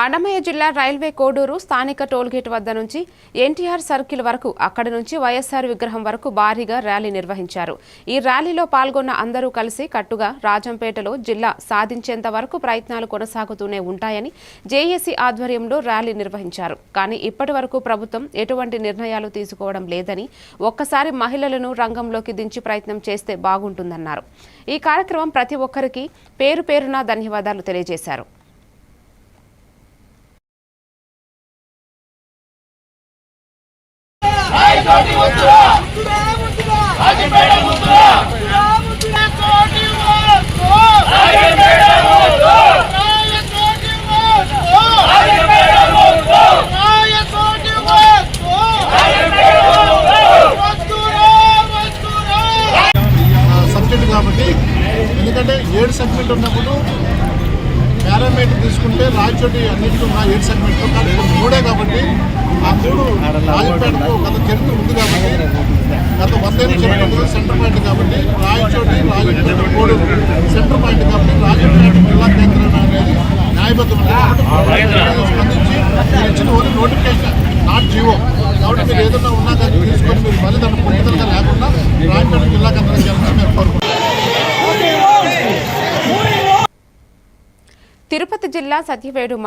అన్నమయ్య జిల్లా రైల్వే కోడూరు స్థానిక టోల్గేట్ వద్ద నుంచి ఎన్టీఆర్ సర్కిల్ వరకు అక్కడి నుంచి వైఎస్ఆర్ విగ్రహం వరకు భారీగా ర్యాలీ నిర్వహించారు. ఈ ర్యాలీలో పాల్గొన్న అందరూ కలిసి కట్టుగా రాజంపేటలో జిల్లా సాధించేంత వరకు ప్రయత్నాలు కొనసాగుతూనే ఉంటాయని జేఏసీ ఆధ్వర్యంలో ర్యాలీ నిర్వహించారు. కానీ ఇప్పటి వరకు ప్రభుత్వం ఎటువంటి నిర్ణయాలు తీసుకోవడం లేదని ఒక్కసారి మహిళలను రంగంలోకి దించి ప్రయత్నం చేస్తే బాగుంటుందన్నారు. ఈ కార్యక్రమం ప్రతి ఒక్కరికి పేరు పేరున ధన్యవాదాలు తెలియజేశారు. సబ్జెక్ట్ కాబట్టి ఎందుకంటే ఏడు సెగ్మెంట్ ఉన్నప్పుడు పారామీటర్ తీసుకుంటే రాయచోటి అన్నింటిలో ఉన్న ఏడు సెగ్మెంట్ కానీ ఆ మూడు గత చరిత్ర ఉంది కాబట్టి గత వందేళ్ళు చరిత్ర సెంటర్ పాయింట్ కాబట్టి రాయచోటి రాజపేట మూడు సెంటర్ పాయింట్ కాబట్టి రాజపేట జిల్లా కేంద్రం అనేది న్యాయబద్ధమైన స్పందించి మీరు ఇచ్చిన ఓన్లీ నోటిఫికేషన్ నాట్ జియో కాబట్టి మీరు ఏదైనా ఉన్నా కానీ తీసుకొని మీరు మళ్ళీ దాన్ని పుట్టుదలగా లేకుండా రాయపేట జిల్లా కేంద్రం చేయాలని మేము కోరుకుంటున్నాం తిరుపతి జిల్లా సత్యవేడు